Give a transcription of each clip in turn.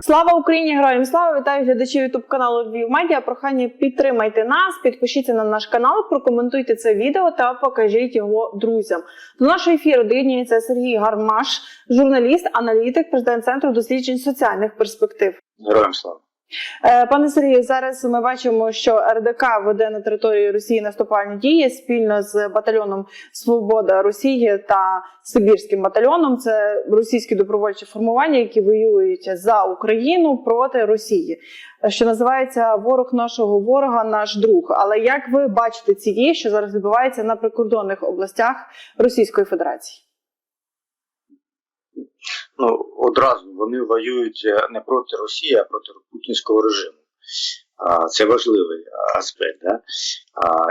Слава Україні! Героям слава! Вітаю глядачів Ютуб каналу Львів Медіа. Прохання підтримайте нас, підпишіться на наш канал, прокоментуйте це відео та покажіть його друзям. До нашого ефіру доєднюється Сергій Гармаш, журналіст, аналітик, президент центру досліджень соціальних перспектив. Героям слава. Е, Пане Сергію, зараз ми бачимо, що РДК веде на території Росії наступальні дії спільно з батальйоном Свобода Росії та Сибірським батальйоном. Це російські добровольчі формування, які воюють за Україну проти Росії, що називається ворог нашого ворога, наш друг. Але як ви бачите ці дії, що зараз відбуваються на прикордонних областях Російської Федерації? Ну одразу вони воюють е, не проти Росії, а проти путінського режиму. Це важливий аспект. Да?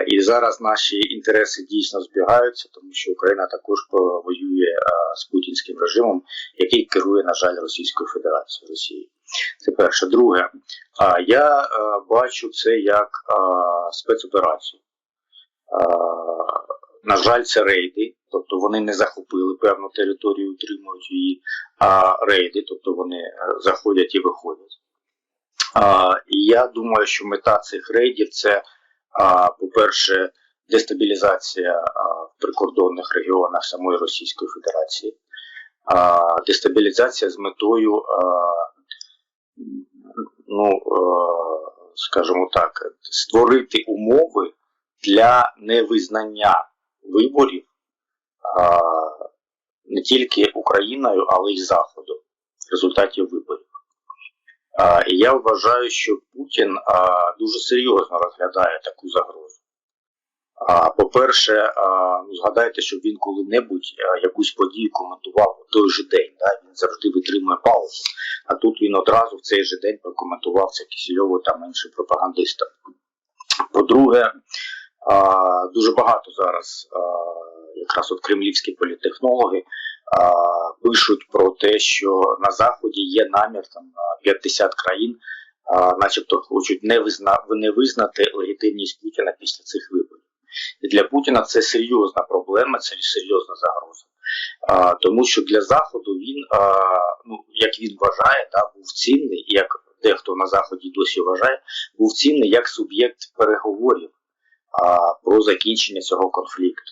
І зараз наші інтереси дійсно збігаються, тому що Україна також е, воює з путінським режимом, який керує, на жаль, Російською Федерацією Росії. Це перше. Друге, я бачу це як спецоперацію. На жаль, це рейди, тобто вони не захопили певну територію, утримують її, а рейди, тобто вони е, заходять і виходять. А, і я думаю, що мета цих рейдів це, а, по-перше, дестабілізація а, в прикордонних регіонах самої Російської Федерації, а, дестабілізація з метою, а, ну, а, скажімо так, створити умови для невизнання виборів не тільки Україною, але й Заходу результатів виборів. І я вважаю, що Путін дуже серйозно розглядає таку загрозу. По-перше, ну, згадайте, що він коли-небудь якусь подію коментував у той же день. Да? Він завжди витримує паузу. А тут він одразу в цей же день прокоментував це та іншим пропагандистам. По-друге, дуже багато зараз якраз от кремлівські політтехнологи а, пишуть про те, що на Заході є намір там 50 країн, а, начебто хочуть не, визна, не визнати легітимність Путіна після цих виборів. І для Путіна це серйозна проблема, це серйозна загроза. А, тому що для Заходу він, а, ну, як він вважає, да, був цінний, як дехто на Заході досі вважає, був цінний як суб'єкт переговорів а, про закінчення цього конфлікту.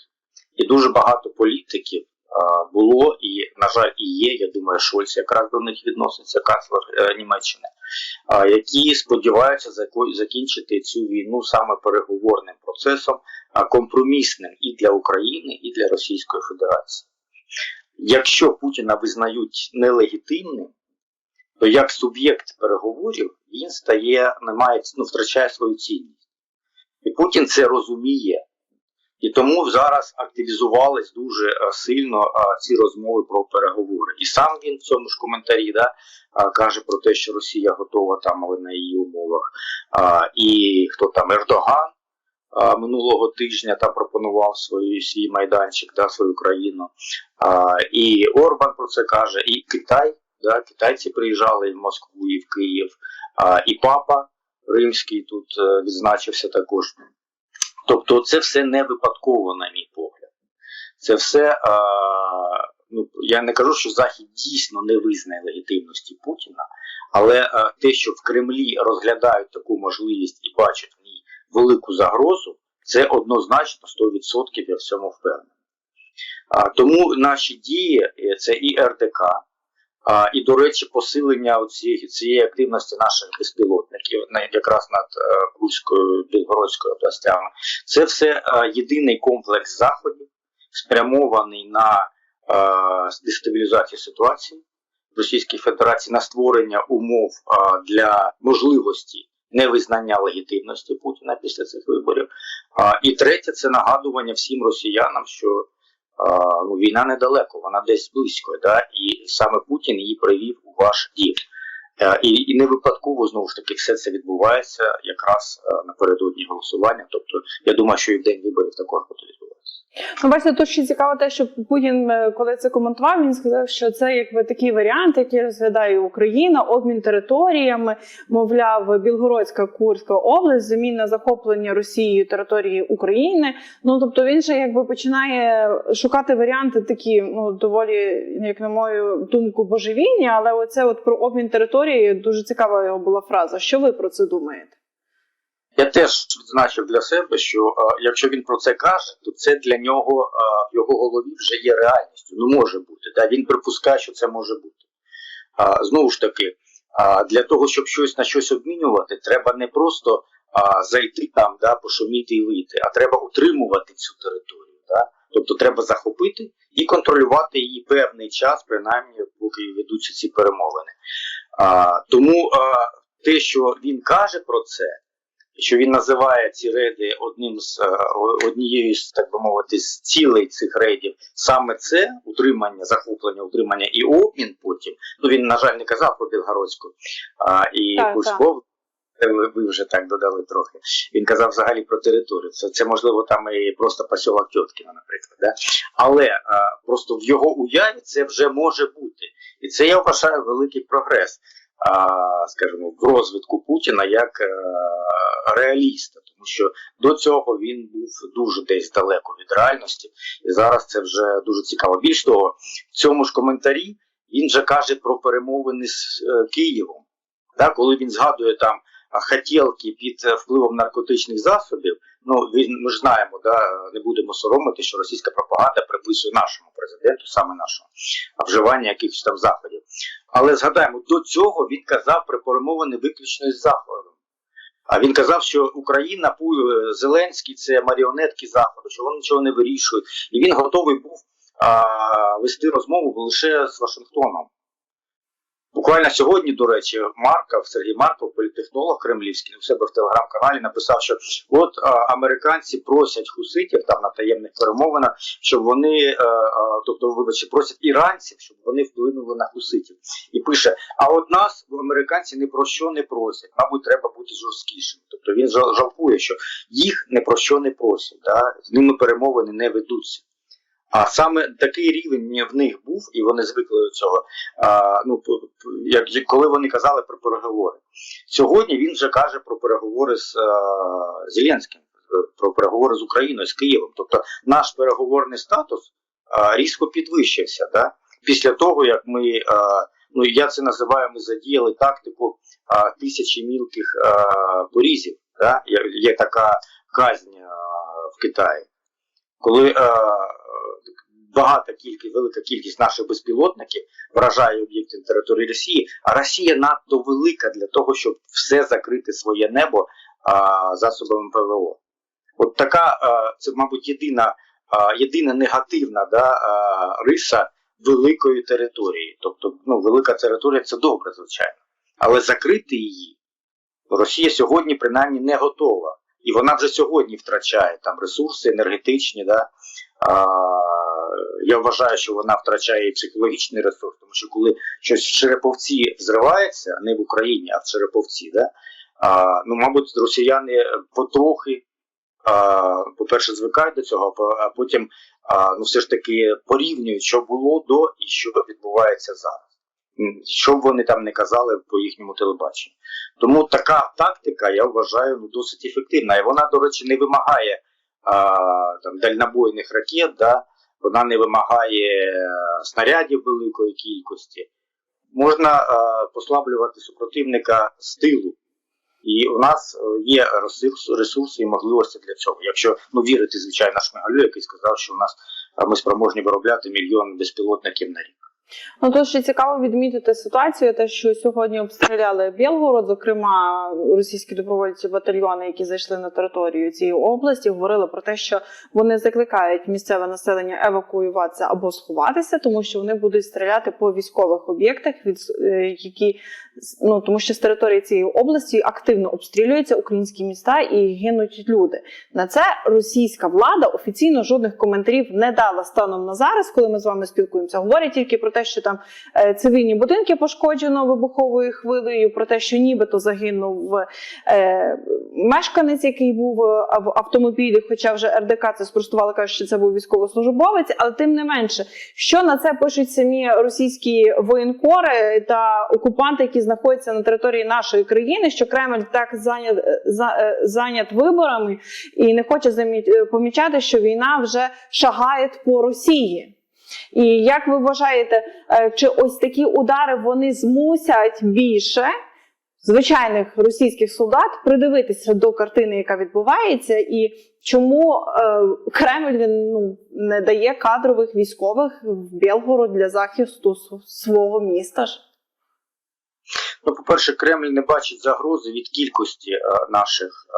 І дуже багато політиків було, і, на жаль, і є. Я думаю, Шольц якраз до них відноситься канцлер е, Німеччини, які сподіваються закінчити цю війну саме переговорним процесом, компромісним і для України, і для Російської Федерації. Якщо Путіна визнають нелегітимним, то як суб'єкт переговорів він стає, не має, ну, втрачає свою цінність. І Путін це розуміє. І тому зараз активізувались дуже е, сильно е, ці розмови про переговори. І сам він в цьому ж коментарі да, е, каже про те, що Росія готова там, але на її умовах. І хто там Ердоган минулого тижня там пропонував свій, свій майданчик, да, свою країну. І Орбан про це каже, і Китай. Да, Китайці приїжджали в Москву і в Київ, і папа римський тут відзначився також. Тобто, це все не випадково, на мій погляд. Це все, а, ну я не кажу, що Захід дійсно не визнає легітимності Путіна, але а, те, що в Кремлі розглядають таку можливість і бачать в ній велику загрозу, це однозначно 100% я в цьому впевнений. А, тому наші дії це і РДК. А, і, до речі, посилення цієї, цієї активності наших безпілотників на- якраз над е, Курською Білгородською областями. Це все е, єдиний комплекс заходів, спрямований на е, дестабілізацію ситуації в Російській Федерації, на створення умов е, для можливості невизнання легітимності Путіна після цих виборів. І третє це нагадування всім росіянам, що ну, війна недалеко, вона десь близько, да? і саме Путін її привів у ваш дім. Е, І, і не випадково знову ж таки все це відбувається якраз е, напередодні голосування. Тобто, я думаю, що і в день виборів також буде відбуватися. Ну, бачите, тут ще цікаво те, що Путін, е, коли це коментував, він сказав, що це якби такий варіант, який розглядає Україна, обмін територіями, мовляв, Білгородська Курська область, заміна захоплення Росією території України. Ну тобто він же якби починає шукати варіанти такі, ну доволі, як на мою думку, божевільні. Але оце от про обмін території дуже цікава його була фраза. Що ви про це думаєте? Я теж відзначив для себе, що е, якщо він про це каже, то це для нього е, в його голові вже є реальністю. Ну може бути. Да? Він припускає, що це може бути. А, знову ж таки, а, для того, щоб щось на щось обмінювати, треба не просто а, зайти там, да, пошуміти і вийти, а треба утримувати цю територію. Да? Тобто треба захопити і контролювати її певний час, принаймні, поки ведуться ці перемовини. А, тому а, те, що він каже про це, що він називає ці рейди одним з е, однією з так би мовити з цілей цих рейдів, саме це утримання, захоплення, утримання і обмін. Потім ну він на жаль не казав про Білгородську а, і Так, Курську. Ви ви вже так додали трохи. Він казав взагалі про територію. Це, це можливо там і просто посілок Тьоткіна, наприклад. Да? Але а, просто в його уяві це вже може бути. І це я вважаю великий прогрес, скажімо, в розвитку Путіна як е, реаліста, тому що до цього він був дуже десь далеко від реальності, і зараз це вже дуже цікаво. Більш того, в цьому ж коментарі він же каже про перемовини з е, Києвом. Да, коли він згадує там хотілки під е, впливом наркотичних засобів, ну він ми ж знаємо, да, не будемо соромити, що російська пропаганда приписує нашому президенту, саме нашому, а вживання якихось там заходів. Але згадаємо, до цього він казав при перемовини виключно із Заходом. А він казав, що Україна, Пу- Зеленський це маріонетки Заходу, що вони нічого не вирішують. І він готовий був а, вести розмову лише з Вашингтоном. Буквально сьогодні, до речі, Марков, Сергій Марков, політехнолог кремлівський, у себе в телеграм-каналі написав, що от а, американці просять хуситів там на таємних перемовинах, щоб вони, е, е, тобто, вибачте, просять іранців, щоб вони вплинули на хуситів. І пише: а от нас американці ні про що не просять. Мабуть, треба бути жорсткішими. Тобто він жал- жалкує, що їх ні про що не просять, да? з ними перемовини не ведуться. А саме такий рівень в них був, і вони звикли до цього. А, ну, як коли вони казали про переговори. Сьогодні він вже каже про переговори з а, Зеленським, е, про переговори з Україною, з Києвом. Тобто наш переговорний статус а, різко підвищився. Да? Після того, як ми, а, ну я це називаю, ми задіяли тактику а, тисячі мілких а, порізів. Да? Є, є така казнь а, в Китаї. Коли е, багата кількість, велика кількість наших безпілотників вражає об'єкти на території Росії, а Росія надто велика для того, щоб все закрити своє небо а, засобами ПВО. От така, а, це, мабуть, єдина, а, єдина негативна да, а, риса великої території. Тобто, ну, велика територія це добре, звичайно. Але закрити її Росія сьогодні принаймні не готова. І вона вже сьогодні втрачає там ресурси енергетичні. Да? А, я вважаю, що вона втрачає психологічний ресурс, тому що коли щось в Череповці взривається, не в Україні, а в Череповці, да? а, ну, мабуть, росіяни потрохи, по-перше, звикають до цього, а потім а, ну, все ж таки порівнюють, що було до і що відбувається зараз. Що б вони там не казали по їхньому телебаченню. Тому така тактика, я вважаю, ну, досить ефективна. І вона, до речі, не вимагає а, там, дальнобойних ракет, да? Вона не вимагає е, снарядів великої кількості. Можна а, послаблювати супротивника з тилу. І у нас е, є ресурси і можливості для цього. Якщо ну, вірити, звичайно, Шмигалю, який сказав, що у нас ми спроможні виробляти мільйон безпілотників на рік. Ну тут ще цікаво відмітити ситуацію, те, що сьогодні обстріляли Білгород, зокрема російські добровольці батальйони, які зайшли на територію цієї області, говорили про те, що вони закликають місцеве населення евакуюватися або сховатися, тому що вони будуть стріляти по військових об'єктах, е, які ну тому, що з території цієї області активно обстрілюються українські міста і гинуть люди. На це російська влада офіційно жодних коментарів не дала станом на зараз, коли ми з вами спілкуємося. Говорять тільки про те, що там е, цивільні будинки пошкоджено вибуховою хвилею, про те, що нібито загинув е, мешканець, який був е, в автомобілі. Хоча вже РДК це спростували, кажуть, що це був військовослужбовець, але тим не менше, що на це пишуть самі російські воєнкори та окупанти, які знаходяться на території нашої країни, що Кремль так зайнят, е, е, зайнят виборами і не хоче е, помічати, що війна вже шагає по Росії. І як ви вважаєте, чи ось такі удари вони змусять більше звичайних російських солдат придивитися до картини, яка відбувається, і чому е, Кремль ну не дає кадрових військових в Білгород для захисту свого міста ж? Ну, по-перше, Кремль не бачить загрози від кількості е, наших, е,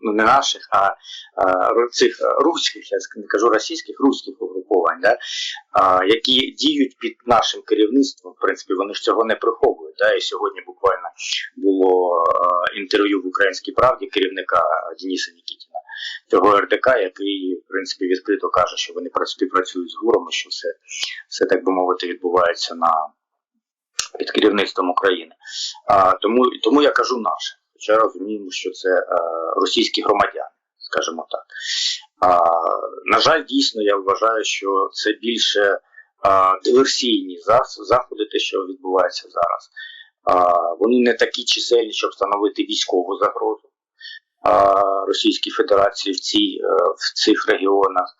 ну не наших, а е, цих руських, я не кажу російських, руських угруповань, да, які діють під нашим керівництвом. В принципі, вони ж цього не приховують. Да, і сьогодні буквально було інтерв'ю в Українській правді керівника Дениса Нікітіна, цього РДК, який, в принципі, відкрито каже, що вони пра- співпрацюють з ГУРом, що все, все так би мовити, відбувається на під керівництвом України. А, тому, тому я кажу наше. Хоча розуміємо, що це е, російські громадяни, скажімо так. А, на жаль, дійсно, я вважаю, що це більше е, диверсійні заходи, те, що відбувається зараз. А, вони не такі чисельні, щоб встановити військову загрозу а, Російській Федерації в, цій, е, в цих регіонах.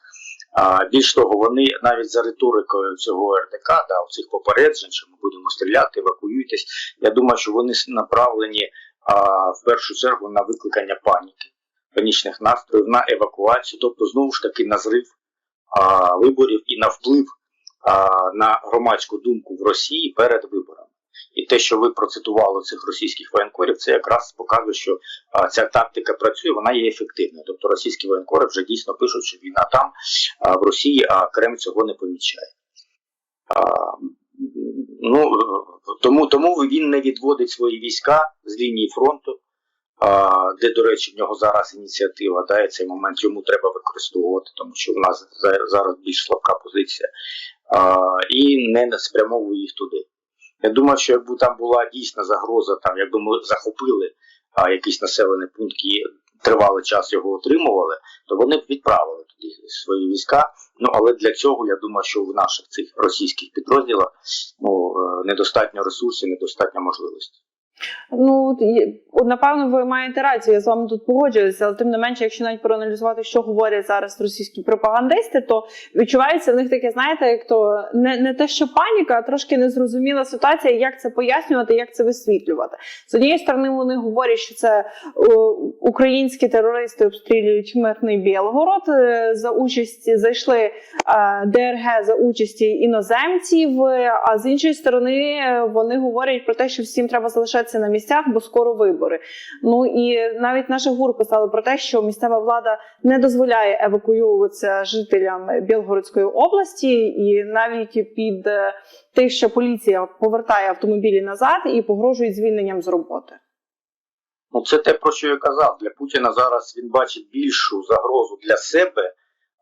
Більш того, вони навіть за риторикою цього РДК, да, цих попереджень, що ми будемо стріляти, евакуюйтесь. Я думаю, що вони направлені а, в першу чергу на викликання паніки, панічних настроїв, на евакуацію, тобто знову ж таки на зрив а, виборів і на вплив а, на громадську думку в Росії перед виборами. І те, що ви процитували цих російських воєнкорів, це якраз показує, що ця тактика працює, вона є ефективною. Тобто російські воєнкори вже дійсно пишуть, що війна там, в Росії, а Кремль цього не помічає. Ну, тому, тому він не відводить свої війська з лінії фронту, де, до речі, в нього зараз ініціатива, да, і цей момент йому треба використовувати, тому що в нас зараз більш слабка позиція, і не спрямовує їх туди. Я думаю, що якби там була дійсна загроза, там, якби ми захопили а, якийсь населений пункт і тривалий час його отримували, то вони б відправили туди свої війська. Ну але для цього я думаю, що в наших цих російських підрозділах ну, е, недостатньо ресурсів, недостатньо можливостей. Ну напевно, ви маєте рацію. Я з вами тут погоджуюся, але тим не менше, якщо навіть проаналізувати, що говорять зараз російські пропагандисти, то відчувається в них таке, знаєте, як то не, не те, що паніка, а трошки незрозуміла ситуація, як це пояснювати, як це висвітлювати. З однієї сторони, вони говорять, що це українські терористи обстрілюють мирний Білгород е, за участі зайшли е, ДРГ за участі іноземців. е, А з іншої сторони, вони говорять про те, що всім треба залишатися на місцях, бо скоро вибори. Ну і навіть наші гур писали про те, що місцева влада не дозволяє евакуюватися жителям Білгородської області, і навіть під е, тих, що поліція повертає автомобілі назад і погрожують звільненням з роботи. Ну, це те, про що я казав. Для Путіна зараз він бачить більшу загрозу для себе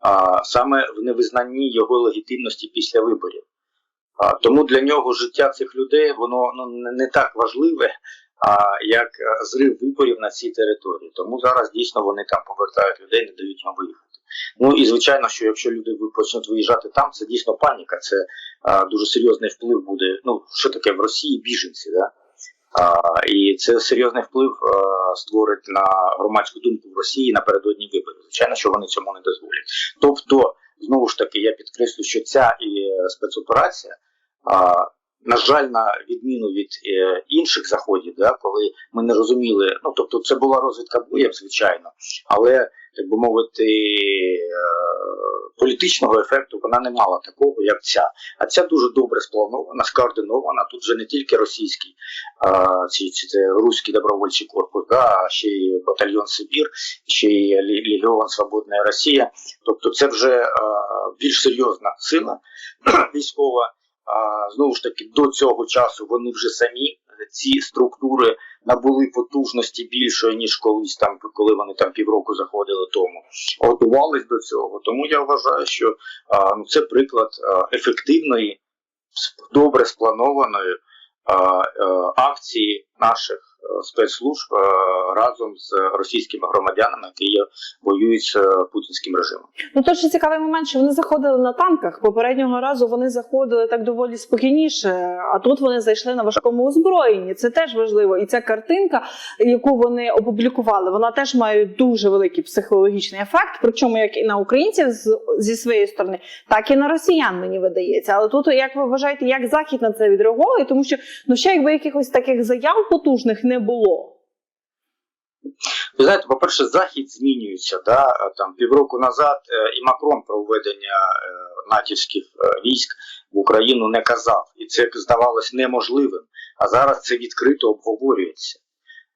а, саме в невизнанні його легітимності після виборів. Тому для нього життя цих людей воно ну, не, так важливе, як е, зрив виборів на цій території. Тому зараз дійсно вони там повертають людей, не дають їм виїхати. Ну і звичайно, що якщо люди почнуть виїжджати там, це дійсно паніка. Це а, дуже серйозний вплив буде. Ну що таке в Росії біженці, да? А, і це серйозний вплив а, створить на громадську думку в Росії напередодні виборів. Звичайно, що вони цьому не дозволять. Тобто, знову ж таки, я підкреслю, що ця і е, спецоперація, на жаль, на відміну від е, інших заходів, коли ми не розуміли, ну тобто, це була розвідка боєм, звичайно, але так би мовити, е, політичного ефекту вона не мала такого, як ця. А ця дуже добре спланована, скоординована. Тут вже не тільки російський, а, ці, ці, це руський добровольчий корпус, да, а ще й батальйон Сибір, ще й Легіон Свободна Росія. Тобто це вже більш серйозна сила військова. Знову ж таки, до цього часу вони вже самі ці структури набули потужності більшої, ніж колись там, коли вони там півроку заходили тому. Готувались до цього. Тому я вважаю, що ну, це приклад ефективної добре спланованої акції наших спецслужб е, разом з російськими громадянами, які воюють з е, путінським режимом. Ну то ще цікавий момент, що вони заходили на танках. Попереднього разу вони заходили так доволі спокійніше, а тут вони зайшли на важкому озброєнні. Це теж важливо. І ця картинка, яку вони опублікували, вона теж має дуже великий психологічний ефект. Причому як і на українців з- зі своєї сторони, так і на росіян, мені видається. Але тут, як ви вважаєте, як захід на це відреагує? Тому що ну ще якби якихось таких заяв потужних не було. Ви знаєте, по-перше, захід змінюється. Да? Там півроку назад е, і Макрон про введення е, натівських е, військ в Україну не казав, і це здавалось неможливим. А зараз це відкрито обговорюється.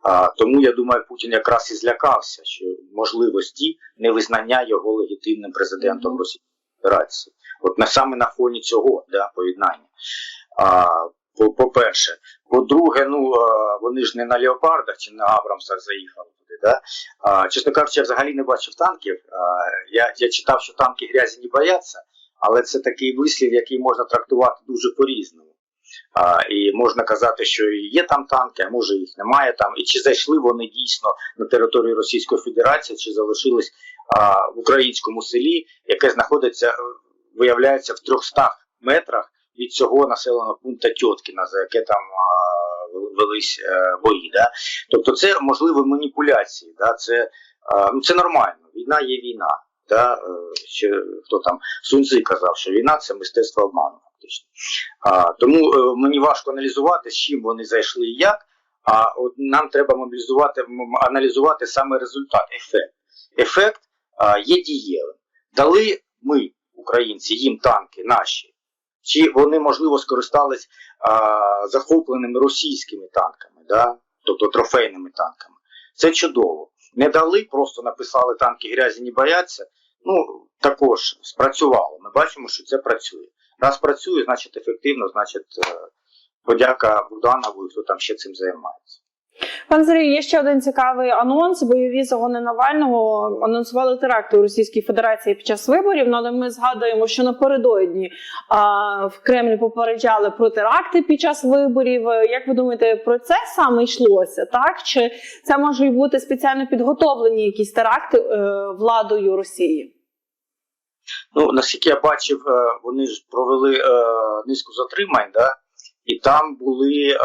А, тому я думаю, Путін якраз і злякався, що можливості невизнання його легітимним президентом Російської Федерації. От на саме на фоні цього да, поєднання. А, по-перше, по-друге, ну вони ж не на леопардах чи на Абрамсах заїхали туди. Да? Чесно кажучи, я взагалі не бачив танків. Я, я читав, що танки грязі не бояться, але це такий вислів, який можна трактувати дуже по-різному. І можна казати, що є там танки, а може їх немає там. І чи зайшли вони дійсно на територію Російської Федерації, чи залишились в українському селі, яке знаходиться, е, виявляється, в 300 метрах від цього населеного пункту Тьоткіна, за яке там велись е, бої. Да? Тобто це можливі маніпуляції, да? це, ну, це нормально. Війна є війна. Да? Е, Ще хто там Сунци казав, що війна це мистецтво обману, фактично. А, тому е, мені важко аналізувати, з чим вони зайшли і як. А от нам треба мобілізувати, аналізувати саме результат, ефект. Ефект а, є дієвим. Дали ми, українці, їм танки наші, чи вони, можливо, скористались а, захопленими російськими танками, да? тобто трофейними танками. Це чудово. Не дали, просто написали танки грязі не бояться. Ну, також спрацювало. Ми бачимо, що це працює. Раз працює, значить ефективно, значить е, подяка Буданову хто там ще цим займається. Пане Сергію, є ще один цікавий анонс. Бойові загони Навального анонсували теракти у Російській Федерації під час виборів. Ну, але ми згадуємо, що напередодні а, в Кремлі попереджали про теракти під час виборів. Як ви думаєте, про це саме йшлося? Так чи це можуть бути спеціально підготовлені якісь теракти е, владою Росії? Ну, наскільки я бачив, е, вони ж провели е, низку затримань, да? і там були е,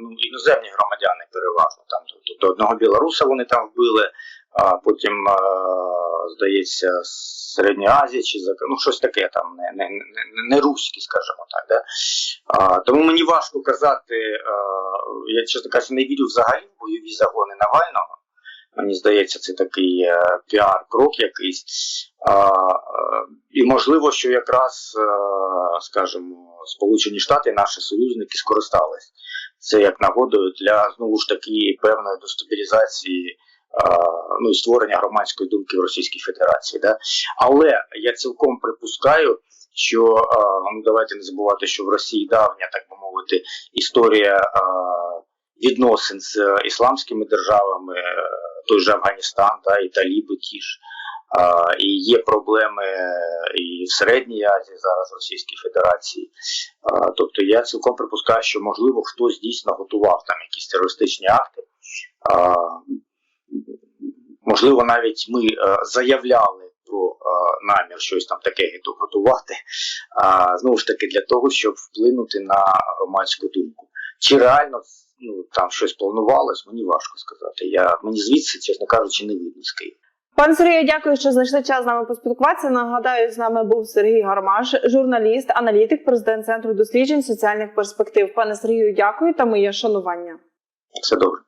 ну, іноземні громадяни переважно. Там, тобто одного білоруса вони там вбили, а потім, здається, з Середньої Азії чи ну, щось таке там, не, не, не, не руське, скажімо так. Да? А, тому мені важко казати, е, я чесно кажучи, не вірю взагалі в бойові загони Навального. Мені здається, це такий е, піар-крок якийсь. А, е, і можливо, що якраз, е, скажімо, Сполучені Штати, наші союзники, скористались це як нагодою для знову ж таки певної дестабілізації. Ну і створення громадської думки в Російській Федерації, да? але я цілком припускаю, що ну давайте не забувати, що в Росії давня, так би мовити, історія відносин з е, ісламськими державами, е, той же Афганістан, да, і Таліби ті ж. А, і є проблеми і в Середній Азії зараз в Російській Федерації. А, тобто я цілком припускаю, що можливо хтось дійсно готував там якісь терористичні акти. А, можливо, навіть ми е, заявляли про е, намір щось там таке готувати. А, знову ж таки, для того, щоб вплинути на громадську думку. Чи реально ну, там щось планувалось, мені важко сказати. Я, мені звідси, чесно кажучи, не видно з Києва. Пане Сергію, дякую, що знайшли час з нами поспілкуватися. Нагадаю, з нами був Сергій Гармаш, журналіст, аналітик, президент центру досліджень соціальних перспектив. Пане Сергію, дякую та моє шанування. Все добре.